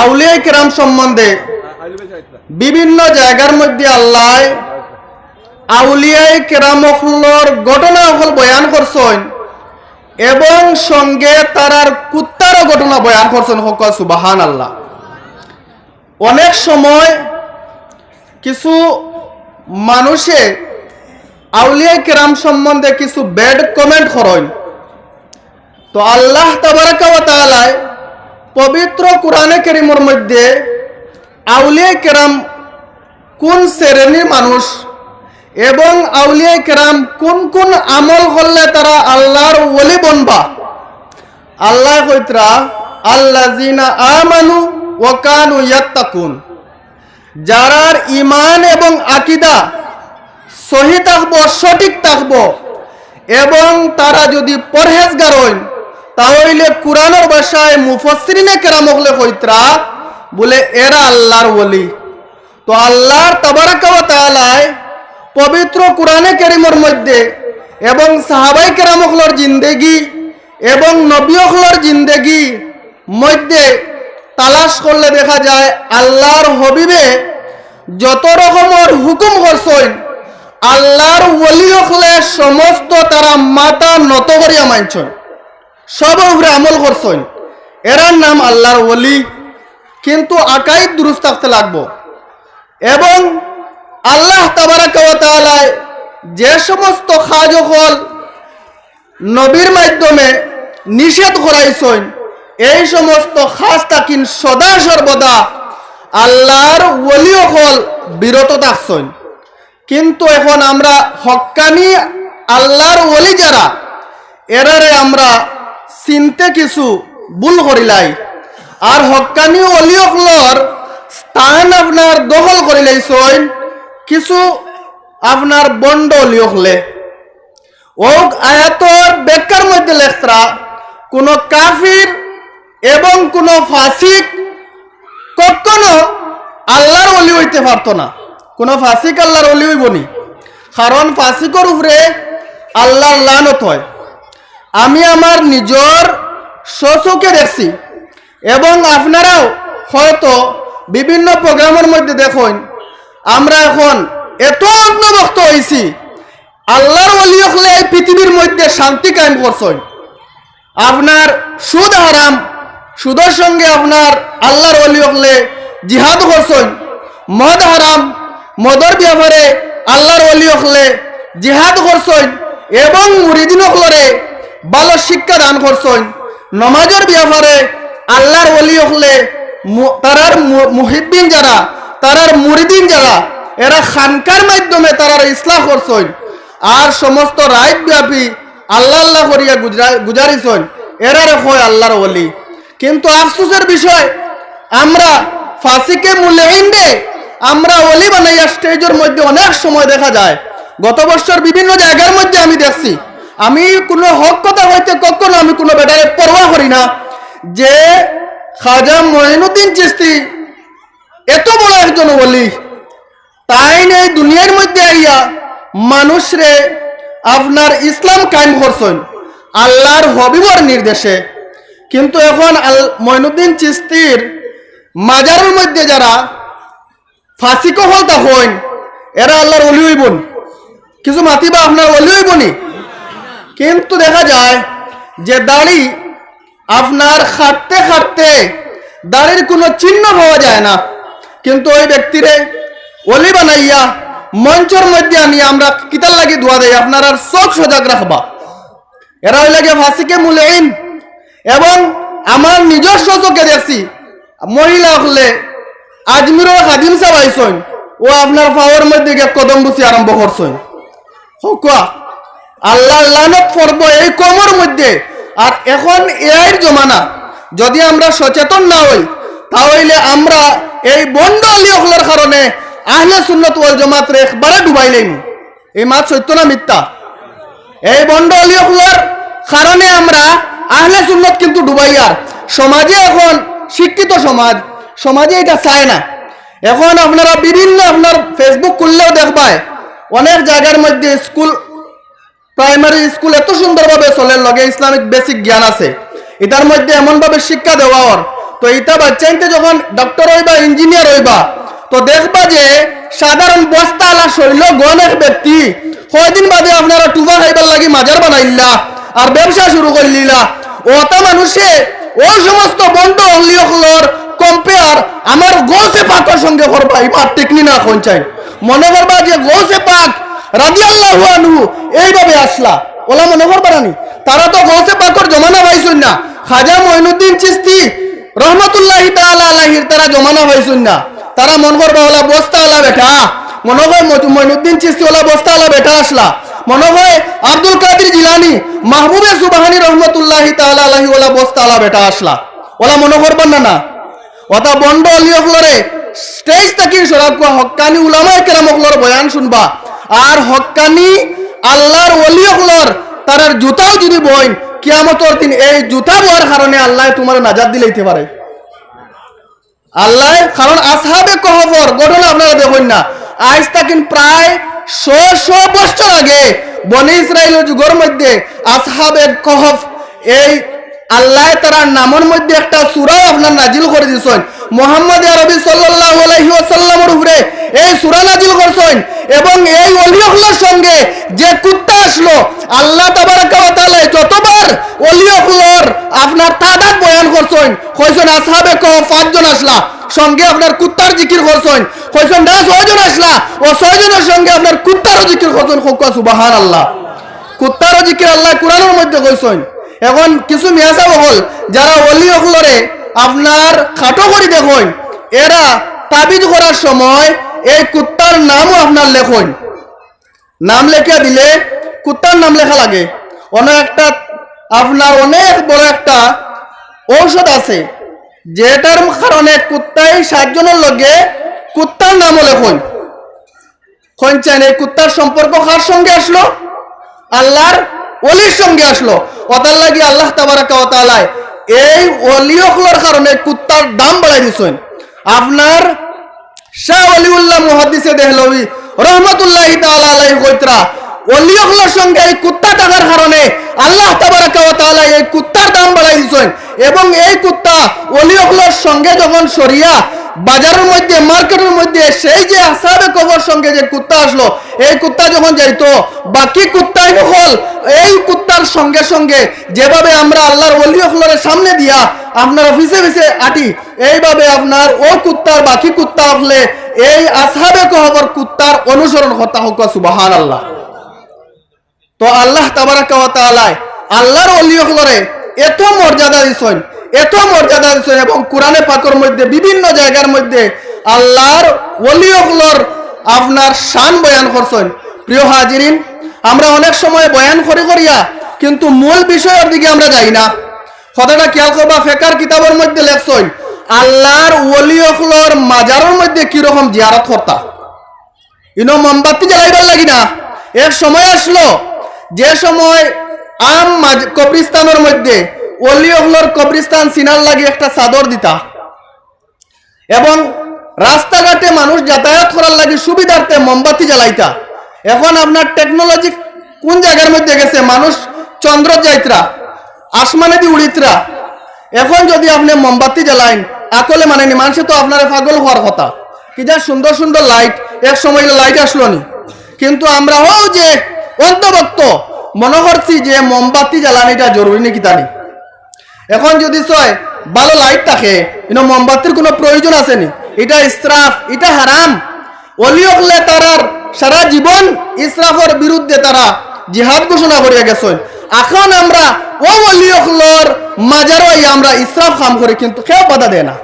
আউলিয়া কিরাম সম্বন্ধে বিভিন্ন জায়গার মধ্যে আল্লাহ আউলিয়াই কেরামখলর ঘটনা হল বয়ান করছেন এবং সঙ্গে তারার কুত্তারও ঘটনা বয়ান করছেন। হক সুবাহান আল্লাহ অনেক সময় কিছু মানুষে আউলিয়া কেরাম সম্বন্ধে কিছু ব্যাড কমেন্ট করেন। তো আল্লাহ তাবারাকা ওয়া তাআলায় পবিত্র কোরআনে কেরিমর মধ্যে আউলিয়া কেরাম কোন শ্রেণির মানুষ এবং আউলিয়া কেরাম কোন কোন আমল করলে তারা আল্লাহর ওলি বনবা? আল্লাহ কৈত্রা কইতরা আল্লাজিনা আমানু ওয়া কানু ইয়াত্তাকুন। যারার ইমান এবং আকিদা সহি থাকব, সঠিক থাকব এবং তারা যদি পরহেজগার হইন তাহলে কোরআনের ভাষায় মুফসরিনে কেরাম হলে বলে, এরা আল্লাহর ওলি। তো আল্লাহর তাবারাকা ওয়া তাআলায় পবিত্র কোরআনে কেরিমর মধ্যে এবং সাহাবাই কেরামখলর জিন্দেগি এবং নবীখলর জিন্দেগি মধ্যে তালাশ করলে দেখা যায়, আল্লাহর হবিবে যত রকমের হুকুম করছেন, আল্লাহর ওলি হলে সমস্ত তারা মাতা নত করিয়া মানছেন। সব উপরে আমল করছেন। এরার নাম আল্লাহর ওলি। কিন্তু আকাই দুরুস্ত থাকতে লাগবো। এবং আল্লাহ তাবারাকালায় যে সমস্ত কাজ হল নবীর মাধ্যমে নিষেধ করাইছেন, এই সমস্ত খাস তাকিন সদা সর্বদা আল্লাহর ওলি হল বিরত থাকছেন। কিন্তু এখন আমরা হক্কানি আল্লাহর ওলি যারা, এরারে আমরা চিনতে কিছু ভুল করিলাই আর হক্কানি অলি হকলর স্থান আপনার দখল করিলাইছেন কিছু আপনার বন্ড অলি হকলে ও আয়াতর বেকার মধ্যে লেখরা কোন কাফির এবং কোন ফাসিক কখনো আল্লাহর অলি হইতে পারত না কোন ফাসিক আল্লাহর অলি হইবনি। কারণ ফাসিকর উপরে আল্লাহর লানত হয়। আমি আমার নিজর শোষকে দেখছি। এবং আপনারাও হয়তো বিভিন্ন প্রোগ্রামের মধ্যে দেখুন, আমরা এখন এত অন্তর্ভুক্ত হয়েছি। আল্লাহর অলি হলে এই পৃথিবীর মধ্যে শান্তি কায়েম করছেন। আপনার সুদ হারাম, সুদের সঙ্গে আপনার আল্লাহর অলি হলে জিহাদ করছেন। মদ হারাম, মদর ব্যাপারে আল্লাহর অলি হলে জিহাদ করছেন। এবং মুরিদিন হলরে ভালো শিক্ষা দান করছেন। নমাজের ব্যাপারে আল্লাহর অলি হলে তারার মু- মুহিদ্দিন যারা, তারার মুরিদিন যারা, এরা খানকার মাধ্যমে তারার ইসলাম করছেন। আর সমস্ত রাইট ব্যাপী আল্লাহ আল্লাহ করিয়া গুজরা- গুজারিছেন। এরারে হয় আল্লাহর অলি কিন্তু আফসোসের বিষয়, আমরা ফাঁসিকে মূল্যায়ন দে আমরা অলি বানাইয়া স্টেজের মধ্যে অনেক সময় দেখা যায়। গত বছর বিভিন্ন জায়গার মধ্যে আমি দেখছি আমি কোনো হক কথা হইতে কখনো আমি কোনো বেটারে পরোয়া করি না। যে খাজা মঈনুদ্দিন চিস্তি এত বড় একজন বলি তাই এই দুনিয়ার মধ্যে আইয়া মানুষরে আপনার ইসলাম কায়েম করছেন, আল্লাহর হবিবর নির্দেশে। কিন্তু এখন আল মঈনুদ্দিন চিস্তির মাজারের মধ্যে যারা ফাঁসিক হল তখন এরা আল্লাহর অলি হইবন। কিছু মাতিবা আপনার অলি হইবনি? কিন্তু দেখা যায় যে দাড়ি আপনার খাটতে খাটতে দাড়ির কোনো চিহ্ন পাওয়া যায় না। কিন্তু ওই ব্যক্তিরে অলি বানাইয়া মঞ্চর মধ্যে আনি আমরা কিতার লাগি ধোয়া দেয় আপনার আর চোখ সজাগ রাখবা। এরা ওই লাগে ফাঁসিকে মূল্যায়ন এবং আমার নিজস্ব চোখে দেখছি, মহিলা হলে আজমিরের হাদিম সাহেব ও আপনার পাওয়ার মধ্যে গিয়ে কদম বুঝি আরম্ভ করছেন হোকা আল্লাহ লানত এই কমর মধ্যে। আর এখন এআইয়ের জমানা। যদি আমরা সচেতন না হই, তাহলে আমরা এই বন্ড আলিয়কলের কারণে আহলে সুন্নত ওয়াল জামাত একবারে ডুবাইলেন এই মাছ সত্য না মিথ্যা? এই বন্ড আলিয়কলের কারণে আমরা আহলে সুন্নত কিন্তু ডুবাইয়ার সমাজে এখন শিক্ষিত সমাজ, সমাজে এটা চায় না। এখন আপনারা বিভিন্ন আপনার ফেসবুক খুললেও দেখবায়, অনেক জায়গার মধ্যে স্কুল প্রাইমারি স্কুল এত সুন্দরভাবে চলে, লগে ইসলামিক বেসিক জ্ঞান আছে। এটার মধ্যে এমনভাবে শিক্ষা দেওয়া ওর। তো এইটা বাচ্চাইতে যখন ডক্টর হইবা ইঞ্জিনিয়ার হইবা, তো দেখবা যে সাধারণ বস্তা আলা শৈল গণের ব্যক্তি। কয়দিন বাদে আপনারা টুবা খাইবার লাগি মাজার বানাইলা আর ব্যবসা শুরু করলিলা ওটা মানুষে ওই সমস্ত বন্ধ অলিয়কলর কম্পেয়ার আমার গোসে পাকের সঙ্গে করবা এবার টেকনি না কোন চাই। মনে করবা যে গোসে পাক রাদিয়াল্লাহু আনহু এইভাবে আসলা। ওলা মনে করবা রানি? তারা তো গোসে পাকর জমানা পাইছেন না। খাজা মঈনুদ্দিন চিস্তি রহমতুল্লাহি তাআলা তারা জমানা পাইছেন না। তারা মন করবা, ওলা বস্তা ওলা বেটা। মনে হয় মঈনুদ্দিন চিস্তি ওলা বস্তা ওলা বেটা আসলা। মনে হয় আব্দুল কাদের জিলানি মাহবুবে সুবাহানি রহমতুল্লাহি তাআলা ওলা বস্তা ওলা বেটা আসলা। ওলা মনে করবেন না না? অতা বন্ড অলিয়কলরে স্টেজ থাকি সরাব কোয়া হক্কানি উলামায়ে কেরামকলর বয়ান শুনবা। আর হক্কানি আল্লাহর অলিয়কলর তারার জুতাও যদি বইন, কিয়ামতর দিন এই জুতা বোয়ার কারণে আল্লাহ তোমার নাজাত দিলাইতে পারে। আল্লাহ, কারণ আসহাবে কহফর, ঘটনা আপনারা দেখুন না। আজ তাকিন প্রায় শ শ বছর আগে বনে ইসরায়েলের যুগের মধ্যে আসহাবে কহফ, এই আল্লাহ তারা নামের মধ্যে একটা সুরাও আপনার নাজিল করে দিছেন মোহাম্মদ আরবি সাল্লাল্লাহু আলাইহি ওয়াসাল্লামের উপরে এই সূরা নাজিল করছেন এবং এই ওলিয়গুলোর সঙ্গে যে কুত্তা আসলো, আল্লাহ তাবারাকা ওয়া তাআলা যতবার ওলিয়গুলোর আপনার তাদাত বয়ান করছেন, কইছেন আসহাবে কহফ পাঁচজন আসলা, সঙ্গে আপনার কুত্তার জিকির করছেন, কইছেন না ছয়জন আসলা, ও ছয়জনের সঙ্গে আপনার কুত্তারও জিকির করছেন হোকা সুবাহান আল্লাহ কুত্তারও জিকির আল্লাহ কোরআনের মধ্যে কইছেন। এখন কিছু মিয়াসা বহল যারা অলি অকলরে আপনার খাটো করে দেখুন। এরা তাবিজ করার সময় এই কুত্তার নামও আপনার লেখুন। নাম লেখা দিলে কুত্তার নাম লেখা লাগে। অনেক একটা আপনার অনেক বড় একটা ঔষধ আছে। যেটার কারণে কুত্তাই সাতজনের লগে কুত্তার নামও লেখুন। কইছেন এই কুত্তার সম্পর্ক কার সঙ্গে আসলো? আল্লাহর অলির সঙ্গে আসলো। ওতার লাগি আল্লাহ তাবারাকা ওয়া তাআলায় এই অলিওগুলোর কারণে কুত্তার দাম বাড়াই দিচ্ছেন আপনার শাহ অলিউল্লাহ মুহাদ্দিসে দেহলবি রহমতুল্লাহ তাআলা আলাইহি কইতরা অলিয়কলর সঙ্গে এই কুত্তা টাকার কারণে আল্লাহ তাবারাকা এই কুত্তার দাম বাড়াই দিছেন এবং এই কুত্তা অলিয়কলর সঙ্গে যখন সরিয়া বাজারের মধ্যে মার্কেটের মধ্যে সেই যে আসাবে কবর সঙ্গে যে কুত্তা আসলো এই কুত্তা যখন যাইতো বাকি কুত্তাই হল এই কুত্তার সঙ্গে সঙ্গে যেভাবে আমরা আল্লাহর ওলি সামনে দিয়া আপনার অফিসে অফিসে আটি এইভাবে আপনার ও কুত্তার বাকি কুত্তা আসলে এই আসাবে কবর কুত্তার অনুসরণ করতে হোক সুবাহান আল্লাহ তো আল্লাহ তাবারাকা ওয়া তাআলায় আল্লাহর ওলি এত মর্যাদা দিছেন, এত মর্যাদা দিছেন এবং কোরআনে পাকের মধ্যে বিভিন্ন জায়গার মধ্যে আল্লাহর ওলি হলর আপনার শান বয়ান করছেন। প্রিয় হাজিরিন, আমরা অনেক সময় বয়ান করে করিয়া, কিন্তু মূল বিষয়ের দিকে আমরা যাই না। কথাটা খেয়াল করবা, ফেকার কিতাবের মধ্যে লেখছেন, আল্লাহর ওলি হলর মাজারের মধ্যে কীরকম জিয়ারত করতা। ইনো মোমবাতি জ্বালাইবার লাগি না। এক সময় আসলো যে সময় আম কবরিস্তানের মধ্যে অলি অহলর কবরিস্তান সিনার লাগে একটা চাদর দিতা। এবং রাস্তাঘাটে মানুষ যাতায়াত করার লাগে সুবিধার্থে মোমবাতি জ্বালাইতা। এখন আপনার টেকনোলজি কোন জায়গার মধ্যে গেছে? মানুষ চন্দ্র যাইত্রা, আসমানে দি উড়িত্রা। এখন যদি আপনি মোমবাতি জ্বালাইন, আকলে মানে নি, মানুষে তো আপনার পাগল হওয়ার কথা। কি যা সুন্দর সুন্দর লাইট এক সময় লাইট আসলো নি। কিন্তু আমরা ও যে অন্তভক্ত মনে করছি যে মোমবাতি জ্বালানিটা জরুরি নাকি তানি এখন যদি চয় ভালো লাইট থাকে কিন্তু মোমবাতির কোনো প্রয়োজন আছে নি? এটা ইসরাফ, এটা হারাম। অলি হলে তারার সারা জীবন ইসরাফের বিরুদ্ধে তারা জিহাদ ঘোষণা করিয়া গেছেন। এখন আমরা, ও অলি হলর মাজারও আমরা ইসরাফ কাম করি, কিন্তু কেউ বাধা দেয় না।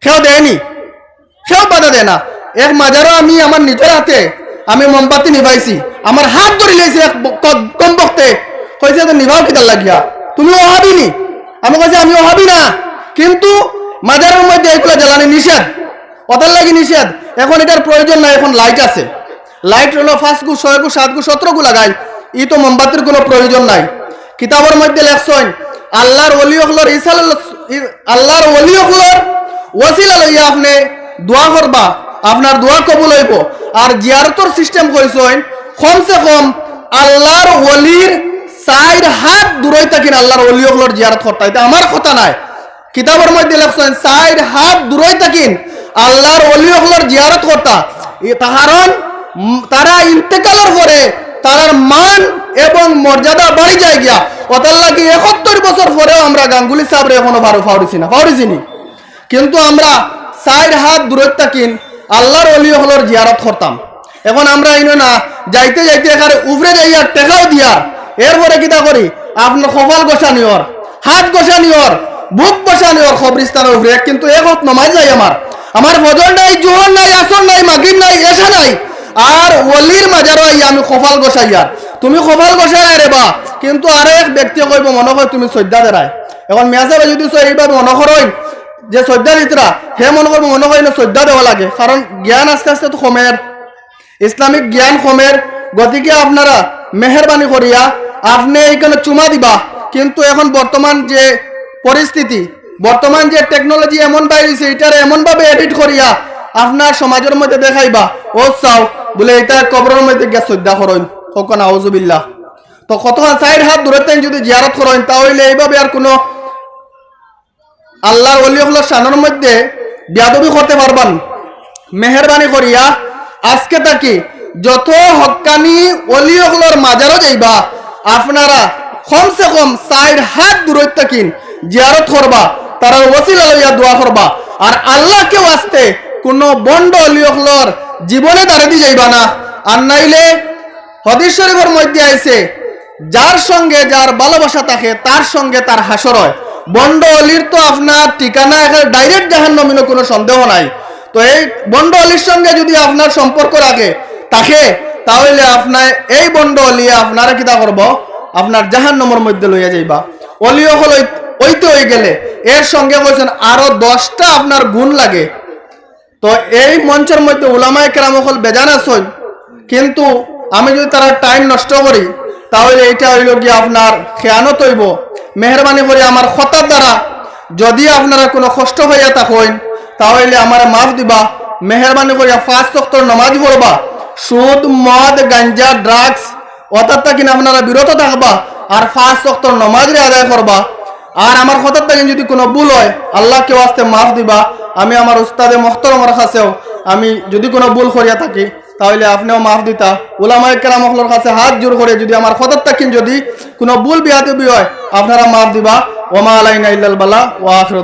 কেউ দেয়নি কেউ বাধা দেয় না। এক মাজারও আমি আমার নিজের হাতে, আমি মোমবাতি নিভাইছি। আমার হাত ধরে ক- কম বক্তে। কইছে তো নিভাও কিতার লাগিয়া। তুমি ওহাবিনি আমি কইছি, আমি ওহাবি না। কিন্তু মাজারের মধ্যে এগুলো জ্বালানি নিষেধ। ওটার লাগি নিষেধ। এখন এটার প্রয়োজন নাই, এখন লাইট আছে। লাইট হলো পাঁচ গু, ছয় গু, সাত গু, সতেরো গু লাগাই। ই তো মোমবাতির কোনো প্রয়োজন নাই। কিতাবের মধ্যে লেখছেন, আল্লাহর ওলি হলর ইসাল আল্লাহর ওলি হলর ওসিলা লইয়া আপনি দোয়া করবা। আপনার দোয়া কবুল হইব। আর জিয়ারতর সিস্টেম কইছেন কমসে কম আল্লাহর ওলির সাইড হাত দূরই থাকেন আল্লাহর ওলি হলর জিয়ারত করতে এটা আমার কথা নাই। কিতাবের মধ্যে লেখছেন সাইড হাত দূরই থাকিন আল্লাহর অলি হলর জিয়ারত করতা। উম, তারা ইন্তেকালের পরে তার মান এবং মর্যাদা বাড়ি যায় গিয়া লাগি একাত্তর বছর পরেও আমরা গাঙ্গুলি সাহেবরে এখনও বারো ফাউরিছি না ফাউরিছি নি কিন্তু আমরা সাইড হাত দূরত থাকিন আল্লাহর অলি হলর জিয়ারত করতাম। এখন আমরা ইনো না যাইতে যাইতে এখানে উপরে যাইয়া টেকাও দিয়ার এরপরে কিতা করি? আপনার কপাল গোসা নিওর, হাত গোসা নিওর, বুক বসা নিওর খবরিস্তানের উপরে। কিন্তু এক হত নমাই যাই আমার। আমার ফজর নাই, জোহর নাই, আসর নাই, মাগরিব নাই এসা নাই। আর ওলির মাজারও আইয়া আমি কপাল গোসাইয়ার তুমি কপাল গোসাই রে বা, কিন্তু আর এক ব্যক্তি কইব, মনে হয় তুমি শ্রদ্ধা দেরায় এখন মেয়াসাবে যদি এইভাবে মনে করেন যে শ্রদ্ধা দিতরা, হে মনে করব মনে হয় না শ্রদ্ধা দেওয়া লাগে। কারণ জ্ঞান আস্তে আস্তে তো কমের। ইসলামিক জ্ঞান কমের গতিকে আপনারা মেহরবানি করিয়া আপনি এইখানে চুমা দিবা। কিন্তু এখন বর্তমান যে পরিস্থিতি, বর্তমান যে টেকনোলজি এমন বাইরেছে এটার এমনভাবে এডিট করিয়া আপনার সমাজের মধ্যে দেখাইবা। ও চাও, বলে এটা কবরের মধ্যে গিয়ে শ্রদ্ধা করেন। কখন আউজুবিল্লাহ তো কতক্ষণ সাইড হাত দূরতেন যদি জিয়ারত করেন, তাহলে এইভাবে আর কোনো আল্লাহর অলি হলো শানোর মধ্যে বিয়াদবি করতে পারবান। মেহরবানি করিয়া আজকে তাকি যত হকানি অলি হলোর মাজারও যাইবা, আপনারা কমসে কম সাইড হাত দূরত থাকিন, জিয়ারত করবা, তারা ওসিলা লইয়া দোয়া করবা। আর আল্লাহকেও আসতে কোনো বন্ড অলি হলোর জীবনে তারা দি যাইবা না। আর নাইলে হদিস শরীফের মধ্যে আইছে, যার সঙ্গে যার ভালোবাসা থাকে, তার সঙ্গে তার হাসর হয়। বন্ড অলির তো আপনার ঠিকানা ডাইরেক্ট জাহান নমিনো কোনো সন্দেহ নাই। তো এই বন্ড অলির সঙ্গে যদি আপনার সম্পর্ক রাখে, তাকে তাহলে আপনার এই বন্ড অলি আপনারা কিতা করব? আপনার জাহান নম্বর মধ্যে লইয়া যাইবা। অলি হল ওইতে হয়ে গেলে এর সঙ্গে বলছেন, আরও দশটা আপনার গুণ লাগে। তো এই মঞ্চের মধ্যে উলামায় কেরাম হল বেজান আসন কিন্তু আমি যদি তারা টাইম নষ্ট করি, তাহলে এটা হইল গিয়ে আপনার খেয়ানত হইব। মেহরবানি করে আমার খতার দ্বারা যদি আপনারা কোনো কষ্ট হইয়া থাকেন তাহলে আমার মাফ দিবা, মেহরবানি করিয়া পাঁচ তক্তর নমাজ পড়বা। সুদ, মদ, গাঞ্জা ড্রাগস অর্থাৎ কিনা আপনারা বিরত থাকবা আর তক্তর নমাজরে আদায় করবা। আর আমার কথার থেকে যদি কোনো ভুল হয়, আল্লাহকে আসতে মাফ দিবা। আমি আমার উস্তাদে মহতরমর কাছেও আমি যদি কোনো ভুল করিয়া থাকি, তাহলে আপনিও মাফ দিতা। ওলামায় কেরামকলোর কাছে হাত জোর করে যদি আমার কথার থাকেন যদি কোনো ভুল বিহাতে হয়, আপনারা মাফ দিবা। ওমা আলাইনা ইল্লাল বালা, ওয়া আখিরু